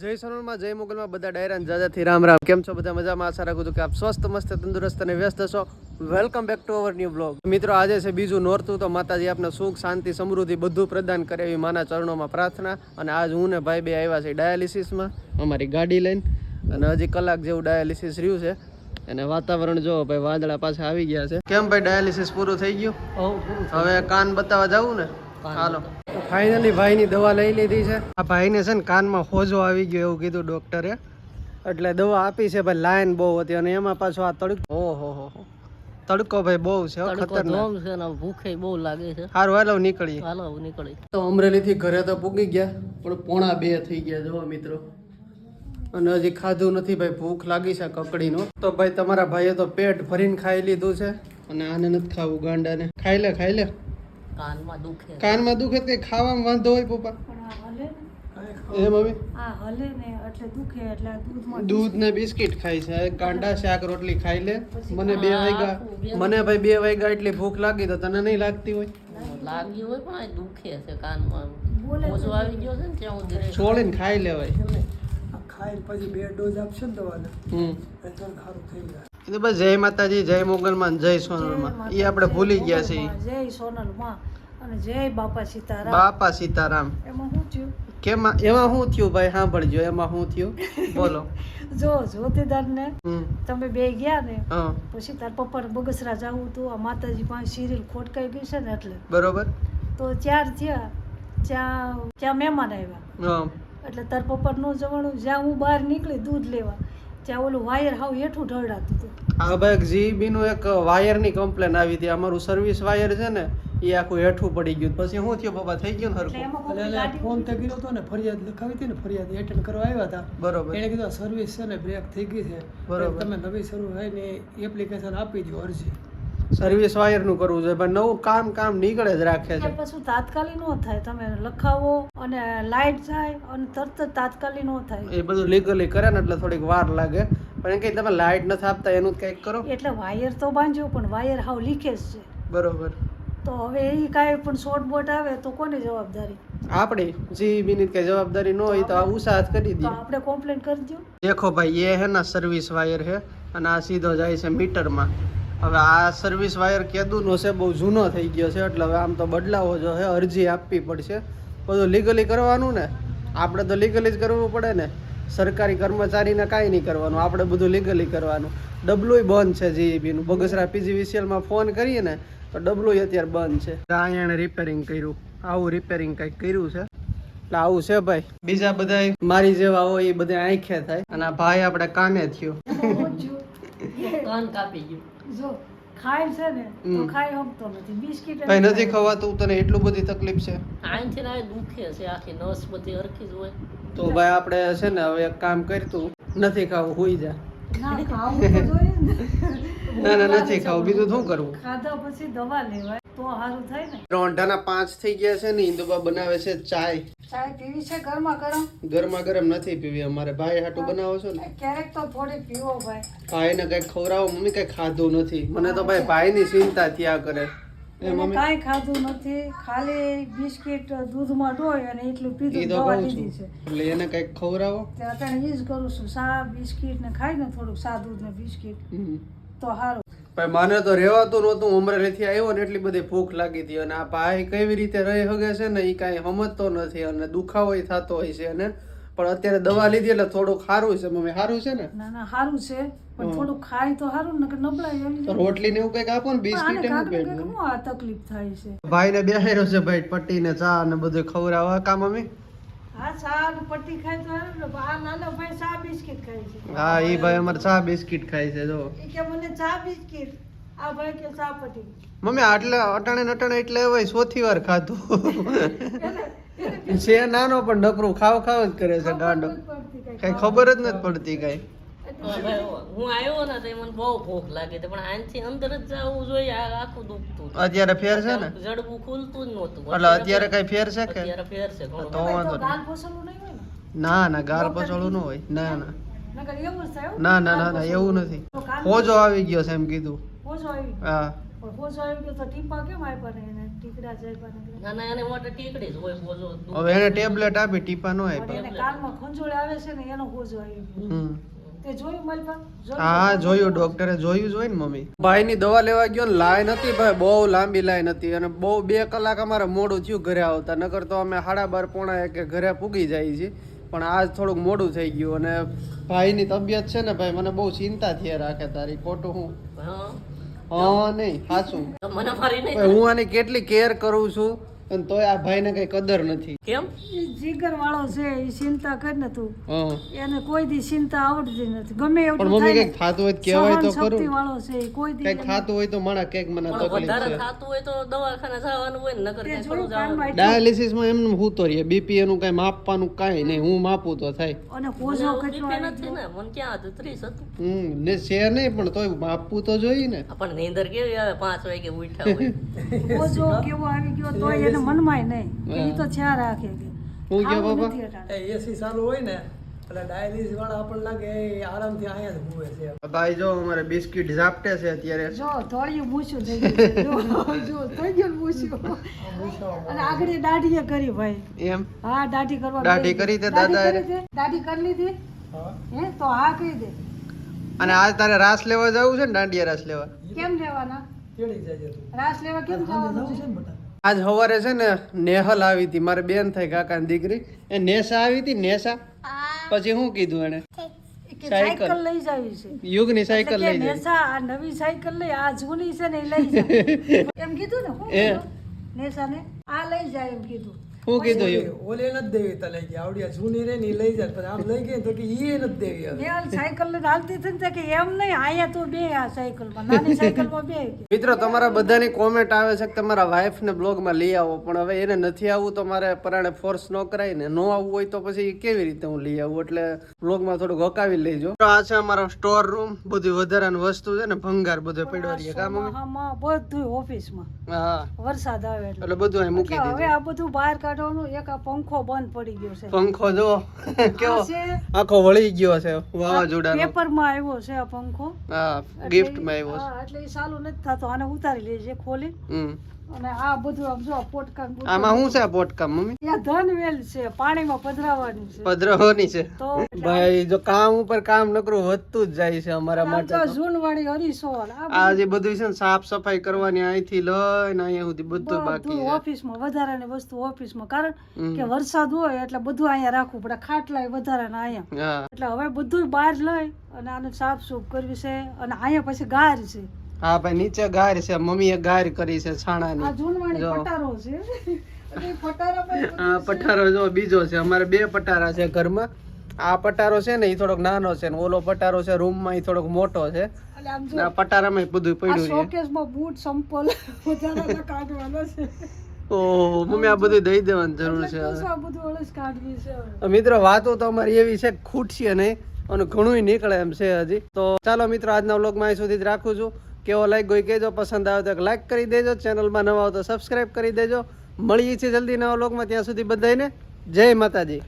જય સોનલમાં જય મોગલમાં બધા ડાયરાન જાજાથી રામ રામ. કેમ છો બધા? મજામાં? આશા રાખું છું કે આપ સ્વસ્થ મસ્ત તંદુરસ્ત અને વ્યસ્ત છો. Welcome back to our new blog મિત્રો આજે છે બીજું નોરતું તો માતાજી આપને સુખ શાંતિ સમૃદ્ધિ બધું પ્રદાન કરે એવી માના ચરણોમાં પ્રાર્થના. અને આજ હું ને ભાઈ બે આવ્યા છે ડાયાલિસિસમાં અમારી ગાડી લઈને. અને હજી કલાક જેવું ડાયાલિસિસ રહ્યું છે. અને વાતાવરણ જો ભાઈ વાદળા પાછા આવી ગયા છે. કેમ ભાઈ ડાયાલિસિસ પૂરું થઈ ગયું? હવે કાન બતાવવા જવું ને? હાલો. ફાઇનલી ભાઈની દવા લઈ લીધી છે. આ ભાઈને છે ને કાનમાં હોજો આવી ગયો એવું કીધું ડોક્ટરે એટલે દવા આપી છે ભાઈ લાઈન બહુ હતી અને એમાં પાછો આ તડકો ઓહો હો હો. તડકો ભાઈ બહુ છે ખતરનાક. છે ને ભૂખે બહુ લાગે છે. સારું હાલો નીકળીએ. હાલો નીકળી તો અમરેલીથી ઘરે તો પૂગી ગયા પણ પોણા બે થઈ ગયા જો મિત્રો. અને હજી ખાધું નથી ભાઈ ભૂખ લાગી છે કકડીનો. તો ભાઈ તમારા ભાઈએ તો પેટ ભરીને ખાઈ લીધું છે. અને આને નથી ખાવું ગાંડાને. ખાઈ લે ખાઈ લે. કાનમાં દુખે. કાનમાં દુખે તે ખાવામાં વાંધો હોય પપ્પા? એ મમ્મી આ હલે ને એટલે દુખે એટલે દૂધમાં દૂધ ને બિસ્કિટ. ખાય છે. કાંડા શાક રોટલી ખાઈ લે. મને બે વાગ્યા મને ભાઈ બે વાગ્યા એટલી ભૂખ લાગી તો તને નહીં લાગતી હોય? લાગ્યું હોય પણ દુખે છે કાનમાં. બોલે આવી ગયો છે ને ત્યાં છોડીને ખાઈ લેવાય. ખાઈને પછી બે ડોઝ આપશે ને દવાના? એટલે સારું થઈ જાય. બસ જય માતાજી જય મોગલમાં જય સોનલમાં. એ આપણે ભૂલી ગયા છે જય સોનલમાં અને જય બાપા સીતારામ. બાપા સીતારામ. એમાં શું થયું? કેમાં એમાં શું થયું ભાઈ? સાંભળજો એમાં શું થયું? બોલો. જો જ્યોતિદાર ને તમે બે ગયા ને પછી તાર પપ્પા બગસરા જવું હતું આ માતાજી પાસે સિરિયલ ખોટકાઈ ગયું છે ને એટલે. બરોબર. તો ચાર થયા ત્યાં ત્યાં મહેમાન આવ્યા. હા. એટલે તાર પપ્પા ન જવાનું. જ્યાં હું બહાર નીકળી દૂધ લેવા ત્યાં ઓલું વાયર હાવ હેઠું ઢળડાતું હતું. આ ભાઈ જીબી નું એક વાયરની કમ્પ્લેન આવી હતી. અમારું સર્વિસ વાયર છે ને એ આખું હેઠું પડી ગયું. પછી શું થયું પપ્પા થઈ ગયું એટલે હરખું? ગાડી ફોન તો કીધો હતો ને ફરિયાદ લખાવી હતી ને ફરિયાદ એટેન્ડ કરવા આવ્યા હતા. બરોબર. એણે કીધું સર્વિસ છે ને બ્રેક થઈ ગઈ છે. બરોબર. તમે નવી શરૂ થાય ને એપ્લિકેશન આપી દો અરજી. સર્વિસ વાયરનું કરવું જોઈએ પણ નવું કામ કામ નીકળે જ રાખે છે. પછી તાત્કાલિક ન થાય. તમે લખાવો અને લાઇટ જાય અને તરત તાત્કાલિક ન થાય. એ બધું લીગલી કરે ને એટલે થોડીક વાર લાગે. પણ કે તમે લાઇટ નથી આપતા એનું કંઈક કરો. એટલે વાયર તો બાંધ્યો પણ વાયર હાવ લીકેજ છે. બરોબર. તો હવે એ કાંઈ પણ શોર્ટ બોટ આવે તો કોની જવાબદારી? આપણે જીબી બીની કઈ જવાબદારી ન હોય તો આ ઉસાહત કરી દઈએ આપણે કમ્પ્લેન કરી દો દેખો ભાઈ એ હે ના સર્વિસ વાયર હે અને આ સીધો જાય છે મીટરમાં. હવે આ સર્વિસ વાયર કેદુનો છે, બહુ જૂનો થઈ ગયો છે, એટલે હવે આમ તો બદલાવો જો છે, અરજી આપવી પડશે. બધું લીગલી કરવાનું ને? આપણે તો લીગલી જ કરવું પડે ને? સરકારી કર્મચારીને કાંઈ નહીં કરવાનું, આપણે બધું લીગલી કરવાનું. ડબલુય બંધ છે જીઈબીનું બગસરા પીજીવીસીએલમાં ફોન કરીએ ને, તો ડબલુય અત્યારે બંધ છે. અહીંયા એણે રિપેરિંગ કર્યું. આવું રિપેરિંગ કંઈક કર્યું છે? એટલે આવું છે ભાઈ. બીજા બધા મારી જેવા હોય એ બધા આંખે થાય. અને આ ભાઈ આપણે કાને થયો. કાન કાપી ગયું. જો ખાય છે ને તો ખાઈ હમતો નથી. બિસ્કિટ ભાઈ નથી ખવાતું તને એટલું બધી તકલીફ છે? આનથી ને દુખે છે આખી નસ બધી હરખી જ હોય. તો ભાઈ આપણે છે ને હવે એક કામ કરતું નથી ખાવું હોઈ જા. ના ને. ના ના નથી ખાવું. બીજું શું કરવું? ખાધા પછી દવા લેવાય તો સારું થાય ને. પાંચ થઈ ગયા છે ને ઇન્દુબા બનાવે છે ચાય. ચાય પીવી છે ગરમા ગરમ? ગરમા ગરમ નથી પીવી અમારે ભાઈ હાટું બનાવો છો ને. ક્યારેક તો થોડી પીવો ભાઈ. ભાઈને કઈ ખવરાવો મમ્મી કઈ ખાધું નથી. મને તો ભાઈ ભાઈની ચિંતા થયા કરે. એ મમ્મી કાઈ ખાધું નથી. ખાલી બિસ્કિટ દૂધમાં ડોય અને એટલું પીધું દવા લીધી છે. એટલે એને કંઈક ખવડાવો. અત્યારે એ જ કરું છું. સા બિસ્કિટ ને ખાઈ ને થોડુંક સા દૂધ ને બિસ્કિટ. તો સારું ભાઈ મને તો રહેવાતું નહોતું અમરેલીથી આવ્યો ને એટલી બધી ભૂખ લાગી હતી અને આ ભાઈ કેવી રીતે રહી શકે છે ને એ કાંઈ સમજતો નથી અને દુખાવો થતો હોય છે અને પણ અત્યારે દવા લીધી એટલે થોડુંક સારું છે. મમ્મી સારું છે ને? ના ના સારું છે. પણ થોડું ખાય તો સારું ને નબળાઈ આવી રોટલી ને એવું કંઈક આપો ને બિસ્કિટ એવું કાંઈક આ તકલીફ થાય છે. ભાઈ ને બેહાર્યો છે ભાઈ પટ્ટી ને ચા ને બધું ખવડાવવા. કા મમ્મી? હા ચા બિસ્કિટ ખાય છે. એ ભાઈ અમારે ચા બિસ્કિટ ખાય છે જો. કે મને ચા બિસ્કિટ આ ભાઈ કે ચા પટ્ટી. મમ્મી આટલે અટાણે ને અટાણે એટલે હવે સોથી વાર ખાધું. છે નાનો પણ નકરું ખાવ ખાવ જ કરે છે ગાંડો કઈ ખબર જ નથી પડતી કઈ. હું આવ્યો ને તો મને બહુ ભૂખ લાગી હતી પણ આનથી અંદર જ જવું જોઈએ આખું દુખતું અત્યારે ફેર છે ને? જડબું ખુલતું જ નહોતું. એટલે અત્યારે કઈ ફેર છે કે? અત્યારે ફેર છે તો વાંધો નહીં. હોય ને? ના ના ગાર ન હોય. ના ના. એવું જ થાય હો. ના ના ના ના એવું નથી. હોજો આવી ગયો છે એમ કીધું. આવી હા. હવે એને ટેબ્લેટ આપી ટીપા નો કાનમાં ખંજોળ આવે છે ને એનો હોજો આવી ગયો. હા હા જોયું. ડોક્ટરે જોયું જ હોય ને મમ્મી. ભાઈની દવા લેવા ગયો ને લાઈન હતી ભાઈ બહુ લાંબી લાઈન હતી અને બહુ બે કલાક અમારે મોડું થયું ઘરે આવતા. નકર તો અમે સાડા બાર પોણા એકે ઘરે પૂગી જાય છે. પણ આજ થોડુંક મોડું થઈ ગયું અને ભાઈની તબિયત છે ને ભાઈ મને બહુ ચિંતા થઈ રાખે તારી. ખોટું હું? હા. હા નહીં સાચું તો મને મારી નહીં ભાઈ હું આની કેટલી કેર કરું છું? અને તોય આ ભાઈને કઈ કદર નથી. કેમ? જીગર વાળો છે એ ચિંતા કર ને તું. એને કોઈ દી ચિંતા આવડતી નથી. ગમે પણ મમ્મી કંઈક થાતું હોય તો કહેવાય તો કરું શક્તિ વાળો છે એ કોઈ દી કંઈક થાતું હોય તો મારા કંઈક મને તકલીફ વધારે છે. થતું હોય તો દવાખાને જવાનું હોય ને નકર કઈ થોડું જવાનું. ડાયાલિસિસમાં એમનું હું તો રહે બીપી એનું કઈ માપવાનું કાંઈ નહીં હું માપું તો થાય. અને કોઝો કેટલો નથી. ને મન ક્યાં હતું ત્રીસ હતું. હમ ને શેર નહીં પણ તોય માપવું તો જોઈએ ને. પણ નીંદર કેવી આવે પાંચ વાગે ઉઠ્યા હોય. કોઝો કેવો આવી ગયો તોય એને મનમાંય નહીં કે એ તો છ્યા રાખે કે. હું ગયો બાબા એ એસી સારું હોય ને એટલે ડાયાલિસિસ વાળા આપણને લાગે એ આરામથી અહીંયા જ હુવે છે. ભાઈ જો અમારે બિસ્કિટ ઝાપટે છે અત્યારે. જો થોડીયું મૂછું થઈ ગયું જો થોડીયું મૂછું. અને આગળ દાઢીએ કરી ભાઈ. એમ? હા દાઢી કરવા દાઢી કરી તે દાદા દાઢી કરી લીધી? હે. તો હા કહી દે. અને આજ તારે રાસ લેવા જવું છે ને દાંડિયા રાસ લેવા? કેમ લેવાના? રાસ લેવા કેમ જવાનું છે? બટા. આજ સવારે છે ને નેહલ આવી હતી. મારે બેન થઈ કાકાની દીકરી. એ નેસા આવી હતી નેસા? પછી શું કીધું એને સાયકલ. લઈ જાવી છે. યુગની સાયકલ લઈ જાય. નેસા આ નવી સાયકલ લઈ આ જૂની છે ને એ લઈ જાય એમ કીધું ને એ. નેસાને? આ લઈ જાય એમ કીધું. શું કીધું ઓલે નથી દેવી તને કે આવડી જૂની રે ની લઈ જાય પછી આમ લઈ ગઈ તો કે ઈ નથી દેવી હવે એ સાયકલ હાલતી હતી ને કે એમ નહીં આયા તો બે આ સાયકલમાં નાની સાયકલમાં બે મિત્રો તમારા બધાની કોમેન્ટ આવે છે કે તમારા વાઈફને બ્લોગમાં લઈ આવો પણ હવે એને નથી આવવું તો મારે પરાણે ફોર્સ ન કરાય ને ન આવવું હોય તો પછી કેવી રીતે હું લઈ આવું એટલે બ્લોગમાં થોડુંક હકાવી લેજો આ છે અમારો સ્ટોર રૂમ બધી વધારાની વસ્તુ છે ને ભંગાર બધો પડ્યો રહીએ કામ બધું ઓફિસમાં હા વરસાદ આવે એટલે એટલે બધું મૂકી દીધું હવે આ બધું બહાર કાઢવાનું એક આ પંખો બંધ પડી ગયો છે. પંખો જો. કેવો? આખો વળી ગયો છે વાવાઝોડાનો. પેપરમાં આવ્યો છે આ પંખો. હા ગિફ્ટમાં આવ્યો છે. એટલે એ ચાલુ નથી થતો આને ઉતારી લેજે ખોલી. હમ. અને આ બધું આમ જો પોટકા ને બધું. આમાં શું છે પોટકામ મમ્મી? ત્યાં ધનવેલ છે પાણીમાં પધરાવાની છે. પધરાવાની છે? ભાઈ જો કામ ઉપર કામ નકરું વધતું જ જાય છે અમારા માટે. જૂનવાણી હરીસોલ આ જે બધું છે ને સાફ સફાઈ કરવાની અહીંથી લઈને અહીંયા સુધી બધું બાકી છે. ઓફિસમાં વધારાની વસ્તુ ઓફિસમાં કારણ કે વરસાદ હોય એટલે બધું અહીંયા રાખવું પડે ખાટલા વધારાના અહીંયા. એટલે હવે બધું બહાર લઈ અને આનું સાફ સૂફ કરવી છે અને અહીંયા પછી ગાર છે. હા ભાઈ નીચે ગાર છે મમ્મીએ ગાર કરી છે છાણા છાણાની જો. આ પટારો જો બીજો છે અમારે બે પટારા છે ઘરમાં. આ પટારો છે ને એ થોડોક નાનો છે ને ઓલો પટારો છે રૂમમાં એ થોડોક મોટો છે. પટારામાં બધું પડ્યું છે. શોકેસમાં બૂટ સંપલ વધારાના કાઢવાના છે. ઓહો મમ્મી આ બધું દઈ દેવાની જરૂર છે. મિત્રો વાતો તો અમારી એવી છે ખૂટશે નહીં અને ઘણું નીકળે એમ છે હજી. તો ચાલો મિત્રો આજના વ્લોગમાં અહીં સુધી જ રાખું છું. કેવો લાઈક ગઈ કહેજો પસંદ આવે તો લાઈક કરી દેજો ચેનલમાં નવા આવતો તો સબસ્ક્રાઈબ કરી દેજો. મળીએ છીએ જલ્દી નવા લોકમાં ત્યાં સુધી બધાને જય માતાજી.